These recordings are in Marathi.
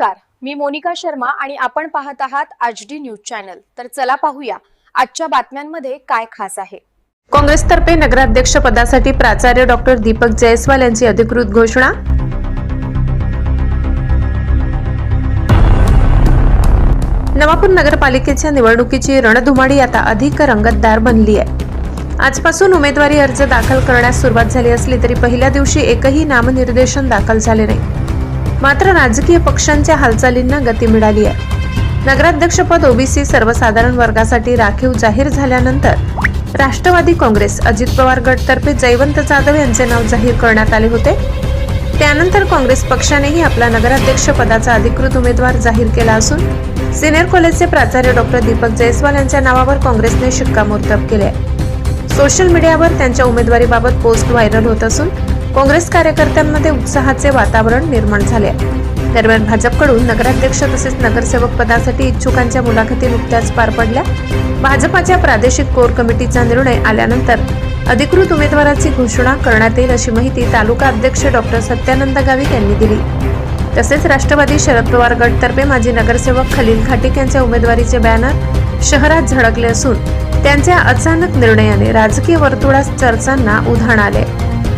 नमस्कार. मी मोनिका शर्मा आणि आपण पाहत आहात आज डी न्यूज चॅनल. तर चला पाहूया आजच्या बातम्यांमध्ये काय खास आहे. काँग्रेसतर्फे नगराध्यक्ष पदासाठी प्राचार्य डॉक्टर दीपक जयस्वाल यांची अधिकृत घोषणा. नवापूर नगरपालिकेच्या निवडणुकीची रणधुमाडी आता अधिक रंगतदार बनली आहे. आजपासून उमेदवारी अर्ज दाखल करण्यास सुरुवात झाली असली तरी पहिल्या दिवशी एकही नामनिर्देशन दाखल झाले नाही. मात्र राजकीय पक्षांच्या हालचालींना गती मिळाली आहे. नगराध्यक्षपद ओबीसी सर्वसाधारण वर्गासाठी राखीव जाहीर झाल्यानंतर राष्ट्रवादी काँग्रेस अजित पवार गटतर्फे जयवंत जाधव यांचे नाव जाहीर करण्यात आले होते. त्यानंतर काँग्रेस पक्षानेही आपला नगराध्यक्ष पदाचा अधिकृत उमेदवार जाहीर केला असून सिनियर कॉलेजचे प्राचार्य डॉक्टर दीपक जयस्वाल यांच्या नावावर काँग्रेसने शिक्कामोर्तब केले आहे. सोशल मीडियावर त्यांच्या उमेदवारीबाबत पोस्ट व्हायरल होत असून काँग्रेस कार्यकर्त्यांमध्ये उत्साहाचे वातावरण निर्माण झाले. दरम्यान भाजपकडून नगराध्यक्ष तसेच नगरसेवक पदासाठी इच्छुकांच्या मुलाखती नुकत्याच पार पडल्या. भाजपाच्या प्रादेशिक कोर कमिटीचा निर्णय आल्यानंतर अधिकृत उमेदवाराची घोषणा करण्यात येईल अशी माहिती तालुका अध्यक्ष डॉक्टर सत्यानंद गावित यांनी दिली. तसेच राष्ट्रवादी शरद पवार गटतर्फे माजी नगरसेवक खलील घाटिक यांच्या उमेदवारीचे बॅनर शहरात झळकले असून त्यांच्या अचानक निर्णयाने राजकीय वर्तुळात चर्चांना उधाण आले.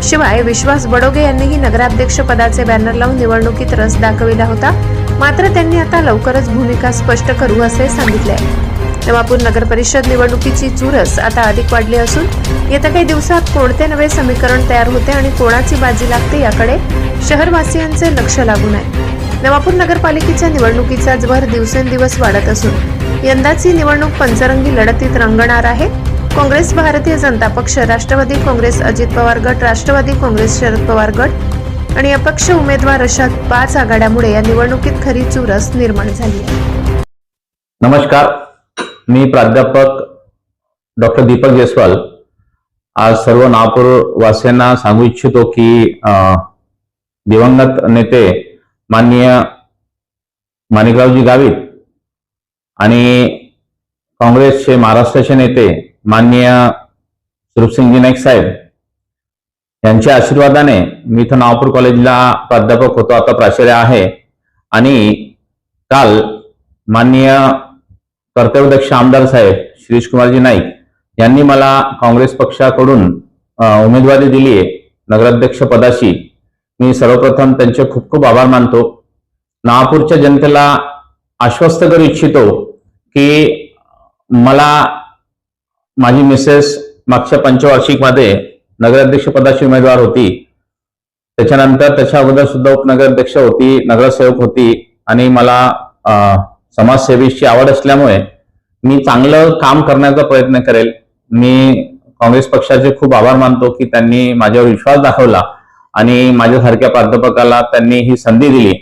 शिवाय विश्वास बडोगे यांनीही नगराध्यक्ष पदाचे बॅनर लावून निवडणुकीत रस दाखविला होता. मात्र त्यांनी आता लवकरच भूमिका स्पष्ट करू असे सांगितले. नवापूर नगर परिषद निवडणुकीची चुरस आता अधिक वाढली असून येत्या काही दिवसात कोणते नवे समीकरण तयार होते आणि कोणाची बाजी लागते याकडे शहरवासियांचे लक्ष लागून आहे. नवापूर नगरपालिकेच्या निवडणुकीचा भर दिवसेंदिवस वाढत असून यंदाची निवडणूक पंचरंगी लढतीत रंगणार आहे. काँग्रेस भारतीय जनता पक्ष राष्ट्रवादी काँग्रेस अजित पवार गट राष्ट्रवादी काँग्रेस शरद पवार गट आणि अपक्ष उमेदवार अशा पाच आघाड्यामुळे या निवडणुकीत खरी चुरस निर्माण झाली आहे. नमस्कार. मी प्राध्यापक डॉक्टर दीपक जयस्वाल. आज सर्व नागपूर वासियांना सांगू इच्छितो की दिवंगत नेते माननीय माणिकरावजी गावित आणि काँग्रेसचे महाराष्ट्राचे नेते माननीय सुरूपसिंगजी नाईक साहेब यांच्या आशीर्वादाने मी इथं नागपूर कॉलेजला प्राध्यापक होतो आता प्राचार्य आहे. आणि काल माननीय कर्तव्यदक्ष आमदार साहेब शिरीष कुमारजी नाईक यांनी मला काँग्रेस पक्षाकडून उमेदवारी दिली आहे नगराध्यक्ष पदाशी मी सर्वप्रथम त्यांचे खूप खूप आभार मानतो. नागपूरच्या जनतेला आश्वस्त करू इच्छितो की मला माझी मिसेस मागच्या पंचवार्षिकमध्ये नगराध्यक्ष पदाची उमेदवार होती. त्याच्यानंतर त्याच्या अगोदर सुद्धा उपनगराध्यक्ष होती नगरसेवक होती आणि मला समाजसेवेची आवड असल्यामुळे मी चांगलं काम करण्याचा प्रयत्न करेल. मी काँग्रेस पक्षाचे खूप आभार मानतो की त्यांनी माझ्यावर विश्वास दाखवला आणि माझ्यासारख्या प्राध्यापकाला त्यांनी ही संधी दिली.